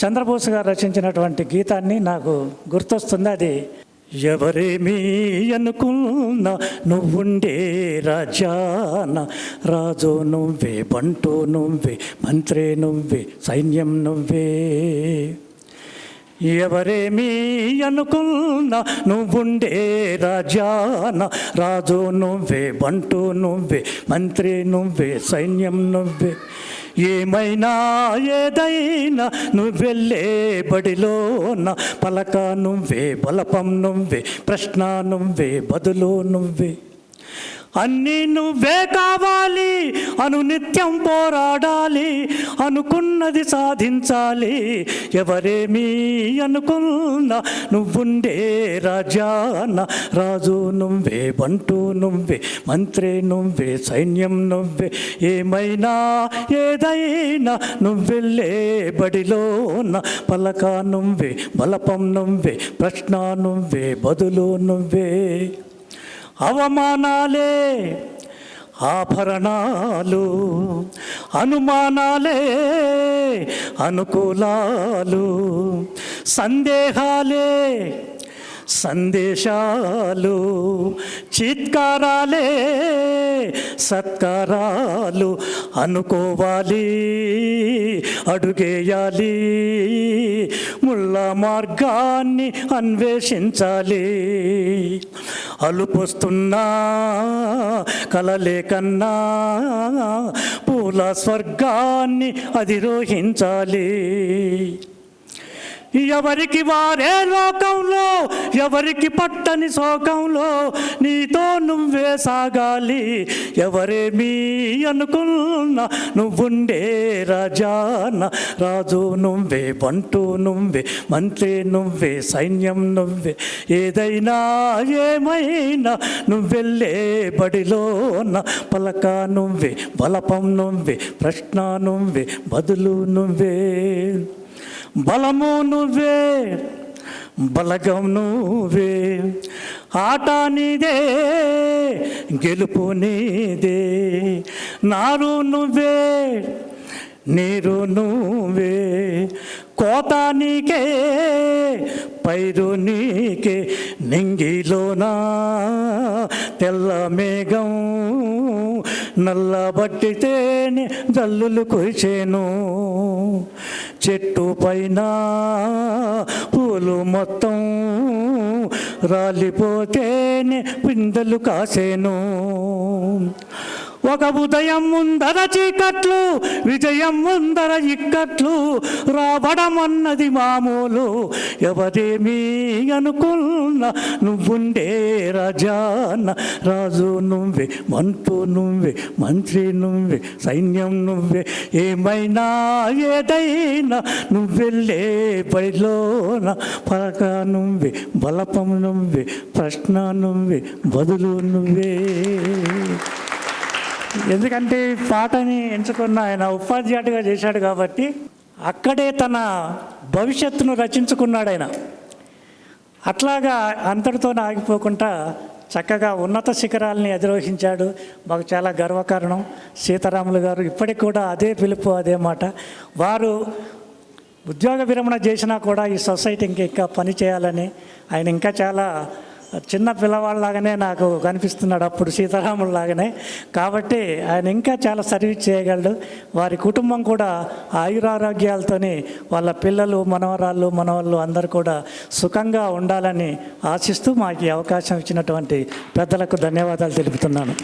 చంద్రబోస్ గారు రచించినటువంటి గీతాన్ని నాకు గుర్తొస్తుంది. అది ఎవరేమీ అనుకున్నా నువ్వుండే రాజాన రాజు నువ్వే బంటు నువ్వే మంత్రి నువ్వే సైన్యం నువ్వే. ఎవరేమీ అనుకున్నా నువ్వుండే రాజాన రాజు నువ్వే బంటు నువ్వే మంత్రి నువ్వే సైన్యం నువ్వే. ఏమైనా ఏదైనా నువ్వెళ్ళే బడిలోన పలక నువ్వే బలపం నువ్వే ప్రశ్న నువ్వే బదులు నువ్వే. అన్నీ నువ్వే కావాలి అను నిత్యం పోరాడాలి అనుకున్నది సాధించాలి. ఎవరేమీ అనుకున్నా నువ్వుండే రాజాన. రాజు నువ్వే బంటు నువ్వే మంత్రి నువ్వే సైన్యం నువ్వే. ఏమైనా ఏదైనా నువ్వెళ్ళే బడిలోన. పలక నువ్వే బలపం నువ్వే ప్రశ్న నువ్వే బదులు నువ్వే. అవమానాలే ఆభరణాలు అనుమానాలే అనుకూలాలు సందేహాలే సందేశాలు చిత్కారాలే సత్కారాలు అనుకోవాలి అడుగేయాలి ముళ్ళ మార్గాన్ని అన్వేషించాలి. అలుపొస్తున్నా కలలే కన్నా పూల స్వర్గాన్ని అధిరోహించాలి. ఎవరికి వారే లోకంలో ఎవరికి పట్టని శోకంలో నీతో నువ్వే సాగాలి? ఎవరేమీ అనుకున్నా నువ్వుండే రాజాన రాజు నువ్వే బంటు నువ్వే మంత్రి నువ్వే సైన్యం నువ్వే ఏదైనా ఏమైనా నువ్వెళ్ళే బడిలోన పలక నువ్వే బలపం నువ్వే ప్రశ్న నువ్వే బదులు నువ్వే బలము నువ్వే బలగం నువ్వే ఆట నీదే గెలుపు నీదే. నారు నువ్వే నీరు నువ్వే కోత నీకే పైరు నీకే నింగిలోనా తెల్ల మేఘం నల్ల బట్టితేనే జల్లులు కురిచేను. చెట్టు పైన పూలు మొత్తం రాలిపోతేనే పిందెలు కాసేను. ఒక ఉదయం ముందర చీకట్లు విజయం ముందర ఇక్కట్లు రావడమన్నది మామూలు. ఎవరేమీ అనుకున్న నువ్వుండే రాజాన రాజు నువ్వే మంతు నువ్వే మంత్రి నువ్వే సైన్యం నువ్వే ఏమైనా ఏదైనా నువ్వెళ్ళే పైలోన పలక నువ్వే బలపం నువ్వే ప్రశ్న నువ్వే బదులు నువ్వే. ఎందుకంటే పాటని ఎంచుకున్న ఆయన ఉపాధ్యాయుడిగా చేశాడు కాబట్టి అక్కడే తన భవిష్యత్తును రచించుకున్నాడు ఆయన. అట్లాగా అంతటితో ఆగిపోకుండా చక్కగా ఉన్నత శిఖరాలని అధిరోహించాడు. మాకు చాలా గర్వకారణం. సీతారాములు గారు ఇప్పటికి కూడా అదే పిలుపు అదే మాట. వారు ఉద్యోగ విరమణ చేసినా కూడా ఈ సొసైటీకి ఇంకా పని చేయాలని ఆయన ఇంకా చాలా చిన్న పిల్లవాళ్ళలాగానే నాకు కనిపిస్తున్నాడు అప్పుడు సీతారాముల్లాగానే. కాబట్టి ఆయన ఇంకా చాలా సర్వీస్ చేయగలడు. వారి కుటుంబం కూడా ఆయురారోగ్యాలతోని వాళ్ళ పిల్లలు మనవరాళ్ళు మనవాళ్ళు అందరూ కూడా సుఖంగా ఉండాలని ఆశిస్తూ మాకు అవకాశం ఇచ్చినటువంటి పెద్దలకు ధన్యవాదాలు తెలుపుతున్నాను.